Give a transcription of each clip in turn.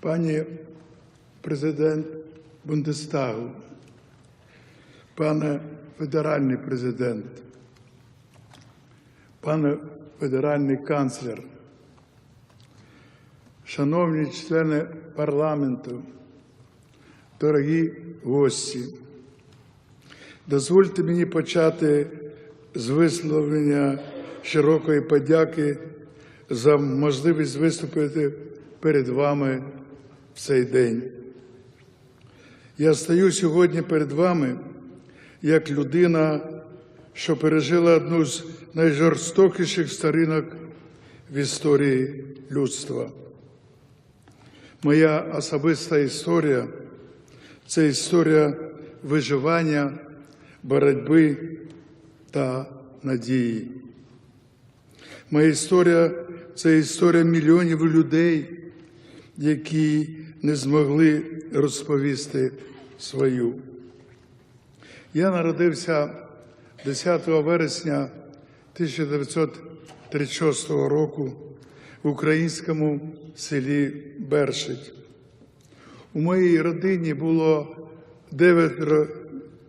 пані президент Бундестагу, пане федеральний президент, пане федеральний канцлер, шановні члени парламенту, дорогі гості, дозвольте мені почати з висловлення широкої подяки за можливість виступити перед вами цей день. Я стою сьогодні перед вами як людина, що пережила одну з найжорстокіших сторінок в історії людства. Моя особиста історія це історія виживання, боротьби та надії. Моя історія це історія мільйонів людей, які не змогли розповісти свою. Я народився 10 вересня 1936 року в українському селі Бершить. У моїй родині було дев'ятеро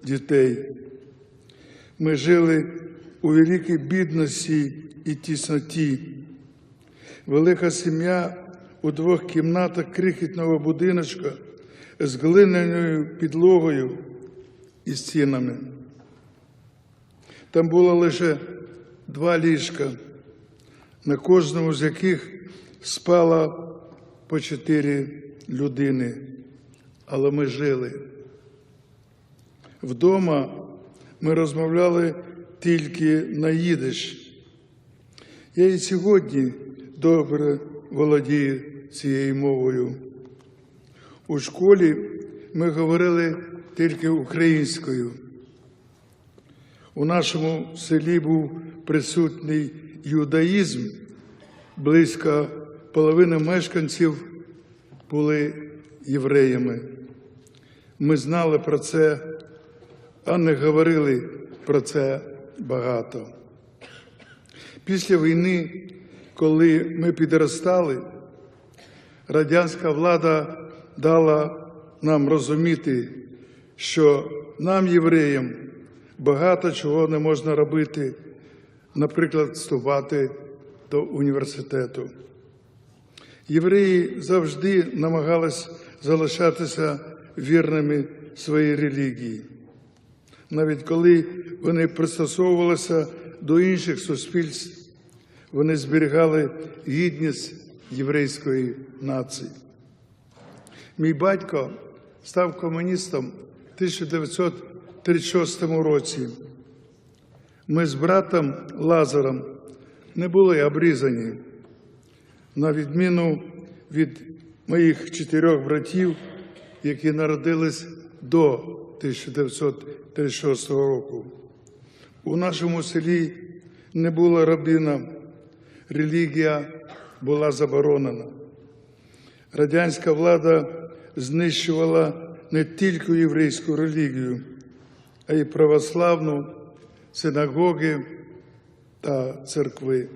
дітей. Ми жили у великій бідності і тісноті. Велика сім'я у двох кімнатах крихітного будиночка з глиняною підлогою і стінами. Там було лише два ліжка, на кожному з яких спало по чотири людини, але ми жили. Вдома ми розмовляли тільки на їдиш. Я і сьогодні добре володію цією мовою. У школі ми говорили тільки українською. У нашому селі був присутній юдаїзм. Близько половини мешканців були євреями. Ми знали про це, а не говорили про це багато. Після війни, коли ми підростали, радянська влада дала нам розуміти, що нам, євреям, багато чого не можна робити, наприклад, вступати до університету. Євреї завжди намагались залишатися вірними своїй релігії. Навіть коли вони пристосовувалися до інших суспільств, вони зберігали гідність єврейської нації. Мій батько став комуністом в 1936 році. Ми з братом Лазаром не були обрізані, на відміну від моїх чотирьох братів, які народились до 1936 року. У нашому селі не було рабина, релігія була заборонена. Радянська влада знищувала не тільки єврейську релігію, а й православну, синагоги та церкви.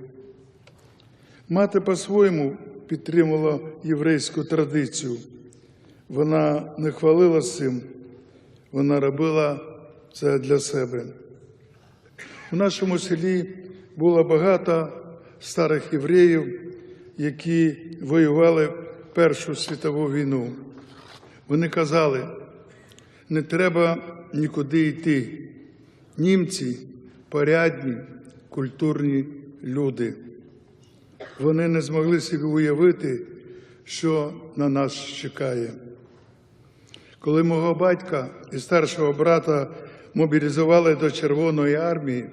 Мати по-своєму підтримувала єврейську традицію. Вона не хвалила цим, вона робила це для себе. У нашому селі було багато старих євреїв, які воювали Першу світову війну. Вони казали, не треба нікуди йти. Німці порядні, культурні люди. Вони не змогли собі уявити, що на нас чекає. Коли мого батька і старшого брата мобілізували до Червоної армії,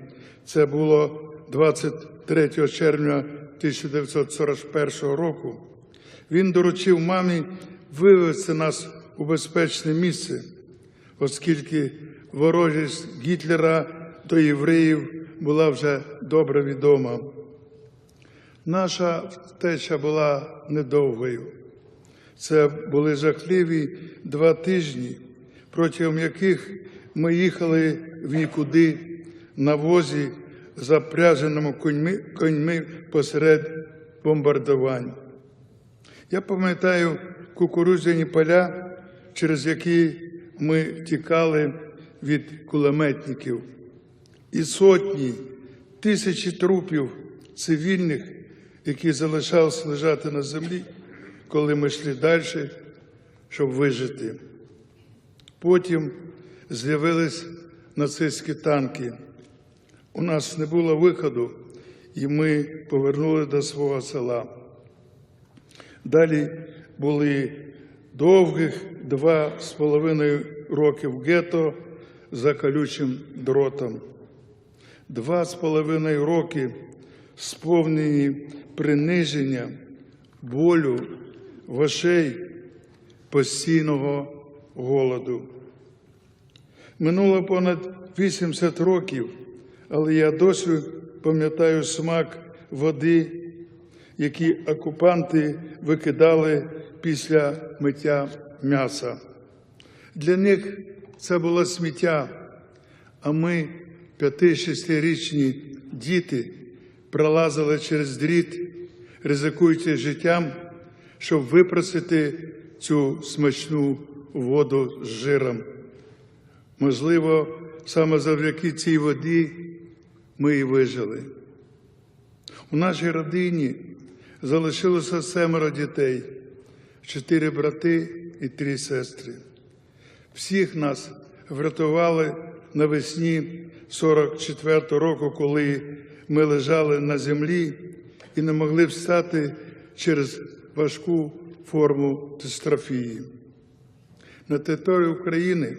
це було 23 червня 1941 року, він доручив мамі вивезти нас у безпечне місце, оскільки ворожість Гітлера до євреїв була вже добре відома. Наша втеча була недовгою. Це були жахливі два тижні, протягом яких ми їхали в нікуди на возі, запряженому коньми, коньми посеред бомбардувань. Я пам'ятаю кукурудзяні поля, через які ми тікали від кулеметників, і сотні, тисячі трупів цивільних, які залишалися лежати на землі, коли ми йшли далі, щоб вижити. Потім з'явились нацистські танки. У нас не було виходу, і ми повернули до свого села. Далі були довгих два з половиною роки в гетто за колючим дротом. Два з половиною роки сповнені приниження, болю, вошей, постійного голоду. Минуло понад 80 років, але я досі пам'ятаю смак води, які окупанти викидали після миття м'яса. Для них це було сміття, а ми, п'яти-шестирічні діти, пролазили через дріт, ризикуючи життям, щоб випросити цю смачну воду з жиром. Можливо, саме завдяки цій воді ми і вижили. У нашій родині залишилося семеро дітей, чотири брати і три сестри. Всіх нас врятували навесні 44-го року, коли ми лежали на землі і не могли встати через важку форму дистрофії. На території України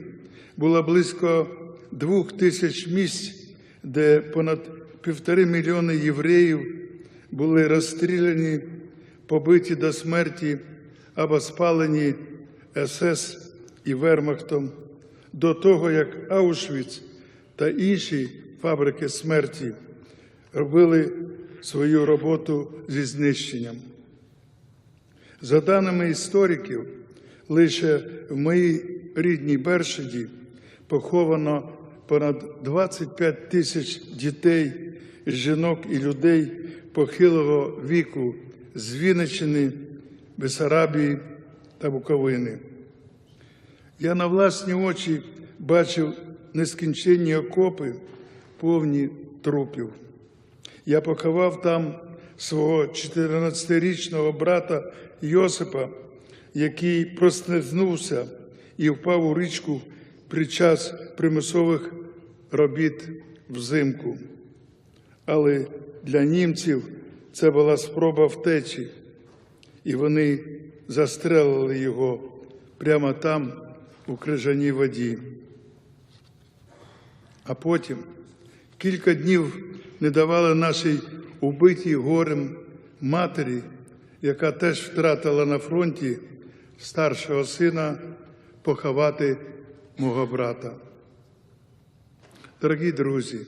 було близько двох тисяч місць, де понад півтори мільйони євреїв були розстріляні, побиті до смерті або спалені СС і Вермахтом до того, як Аушвіц та інші фабрики смерті робили свою роботу зі знищенням. За даними істориків, лише в моїй рідній Бершаді поховано понад 25 тисяч дітей, жінок і людей похилого віку з Вінниччини, Бесарабії та Буковини. Я на власні очі бачив нескінченні окопи, повні трупів. Я поховав там свого 14-річного брата Йосипа, який проснезнувся і впав у річку під час примусових робіт взимку. Але для німців це була спроба втечі, і вони застрелили його прямо там, у крижаній воді. А потім кілька днів не давали нашій убитій горем матері, яка теж втратила на фронті старшого сина, поховати мого брата. Дорогі друзі,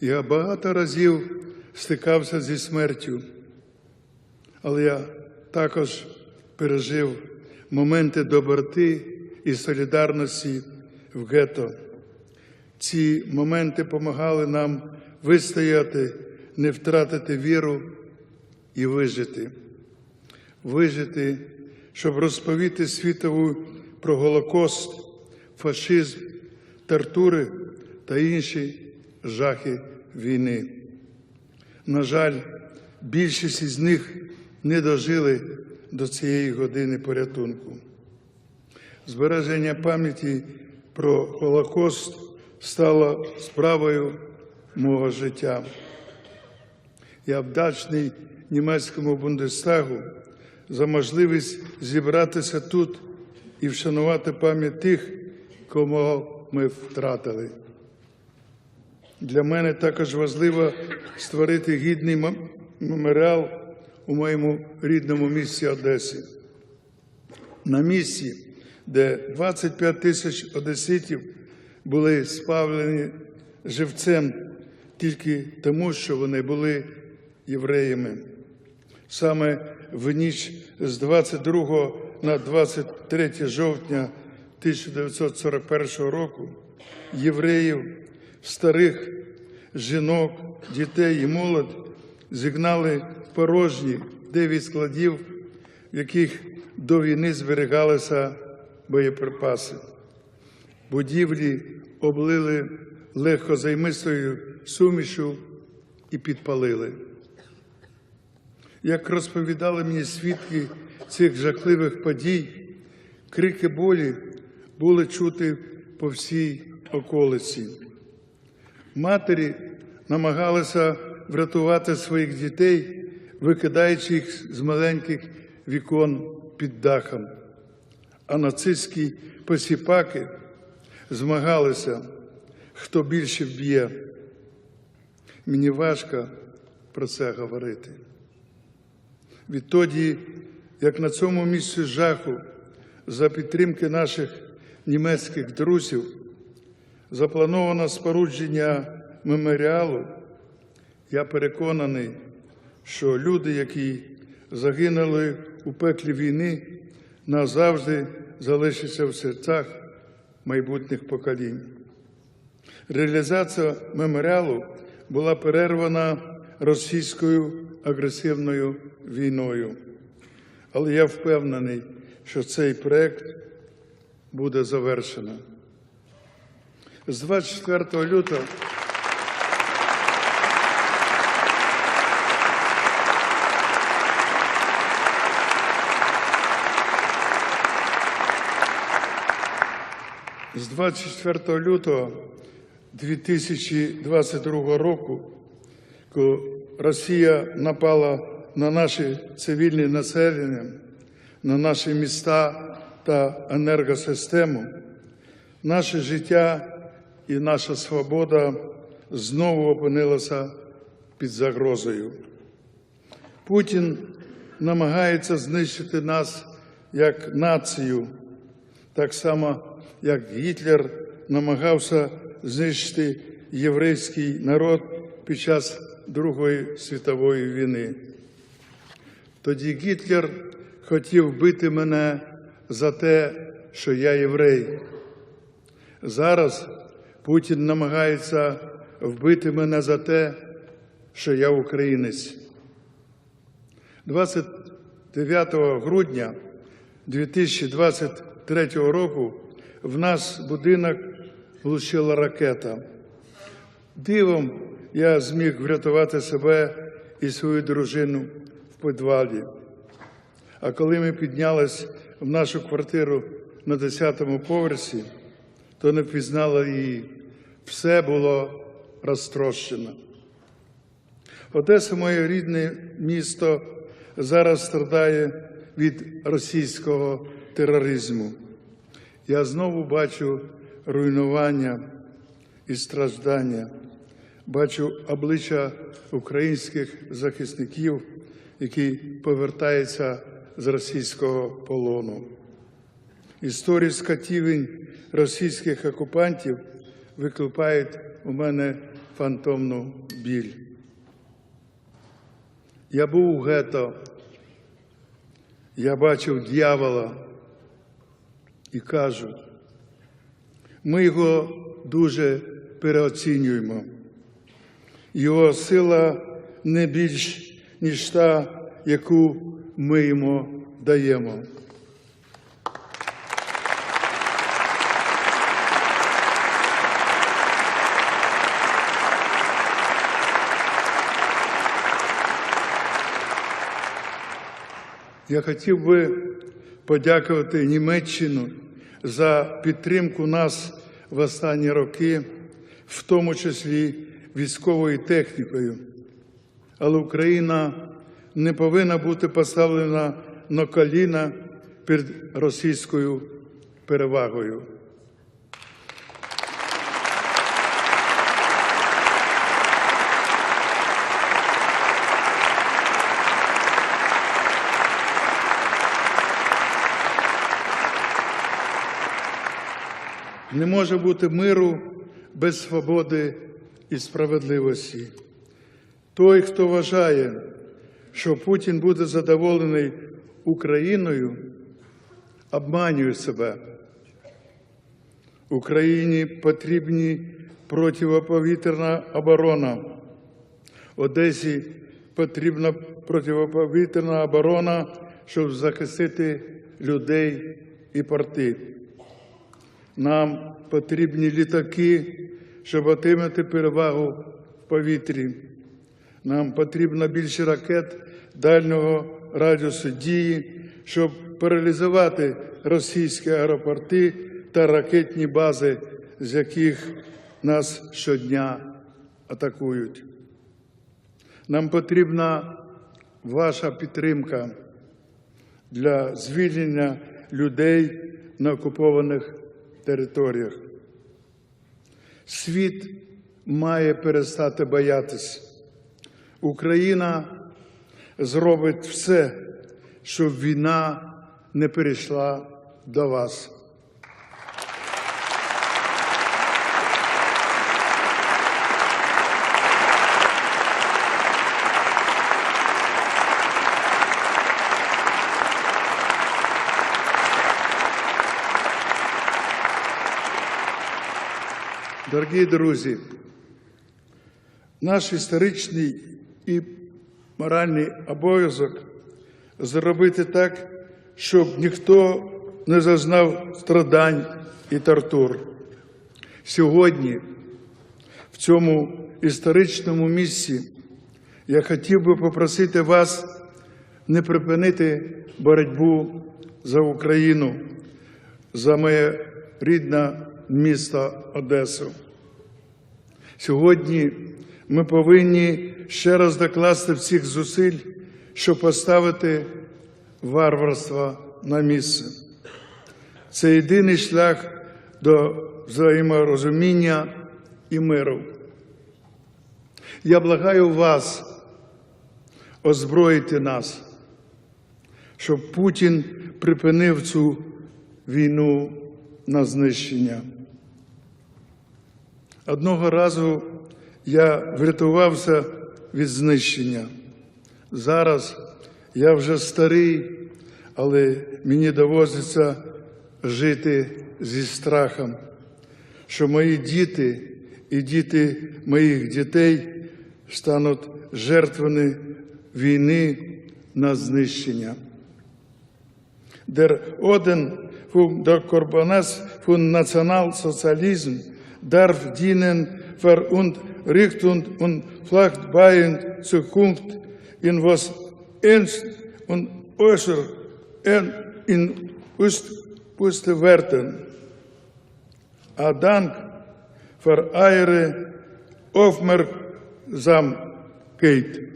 я багато разів стикався зі смертю, але я також пережив моменти доброти і солідарності в гетто. Ці моменти допомагали нам вистояти, не втратити віру і вижити. Вижити, щоб розповіти світову про Голокост, фашизм, тортури та інші жахи війни. На жаль, більшість із них не дожили до цієї години порятунку. Збереження пам'яті про Холокост стало справою мого життя. Я вдячний німецькому Бундестагу за можливість зібратися тут і вшанувати пам'ять тих, кого ми втратили. Для мене також важливо створити гідний меморіал у моєму рідному місті Одесі. На місці, де 25 тисяч одеситів були спавлені живцем тільки тому, що вони були євреями. Саме в ніч з 22 на 23 жовтня 1941 року євреїв, старих, жінок, дітей і молодь зігнали порожні дев'ять складів, в яких до війни зберігалися боєприпаси. Будівлі облили легкозаймистою сумішу і підпалили. Як розповідали мені свідки цих жахливих подій, крики болі були чути по всій околиці. Матері намагалися врятувати своїх дітей, викидаючи їх з маленьких вікон під дахом. А нацистські посіпаки змагалися, хто більше вб'є. Мені важко про це говорити. Відтоді, як на цьому місці жаху, за підтримки наших німецьких друзів, заплановано спорудження меморіалу, я переконаний, що люди, які загинули у пеклі війни, назавжди залишаться в серцях майбутніх поколінь. Реалізація меморіалу була перервана російською агресивною війною. Але я впевнений, що цей проект буде завершено. З 24 лютого. З 24 лютого 2022 року, коли Росія напала на наші цивільні населення, на наші міста та енергосистему, наше життя і наша свобода знову опинилася під загрозою. Путін намагається знищити нас як націю, так само, як Гітлер намагався знищити єврейський народ під час Другої світової війни. Тоді Гітлер хотів вбити мене за те, що я єврей. Зараз Путін намагається вбити мене за те, що я українець. 29 грудня 2023 року в нас будинок влучила ракета. Дивом я зміг врятувати себе і свою дружину в підвалі. А коли ми піднялись в нашу квартиру на 10-му поверсі, то не впізнала її. Все було розтрощено. Одеса, моє рідне місто, зараз страдає від російського тероризму. Я знову бачу руйнування і страждання, бачу обличчя українських захисників, які повертаються з російського полону. Історії скатівень російських окупантів викликають у мене фантомну біль. Я був у гетто, я бачив дьявола і кажу, ми його дуже переоцінюємо. Його сила не більш, ніж та, яку ми йому даємо. Я хотів би подякувати Німеччину за підтримку нас в останні роки, в тому числі військовою технікою. Але Україна не повинна бути поставлена на коліна перед російською перевагою. Не може бути миру без свободи і справедливості. Той, хто вважає, що Путін буде задоволений Україною, обманює себе. Україні потрібні протиповітряна оборона. Одесі потрібна протиповітряна оборона, щоб захистити людей і порти. Нам потрібні літаки, щоб отримати перевагу в повітрі. Нам потрібно більше ракет дальнього радіусу дії, щоб паралізувати російські аеропорти та ракетні бази, з яких нас щодня атакують. Нам потрібна ваша підтримка для звільнення людей на окупованих територіях. Світ має перестати боятись. Україна зробить все, щоб війна не перейшла до вас. Дорогі друзі, наш історичний і моральний обов'язок зробити так, щоб ніхто не зазнав страдань і тортур. Сьогодні, в цьому історичному місці, я хотів би попросити вас не припинити боротьбу за Україну, за моє рідне місто Одесу. Сьогодні ми повинні ще раз докласти всіх зусиль, щоб поставити варварство на місце. Це єдиний шлях до взаєморозуміння і миру. Я благаю вас озброїти нас, щоб Путін припинив цю війну на знищення. Одного разу я врятувався від знищення. Зараз я вже старий, але мені доводиться жити зі страхом, що мої діти і діти моїх дітей стануть жертвами війни на знищення. Der vom der Korbanas von Nationalsozialism darf dienen für und Richtung und Flachtbein Zukunft in was ernst und äußer in Ost Ost werden. A Dank für eure Aufmerksamkeit.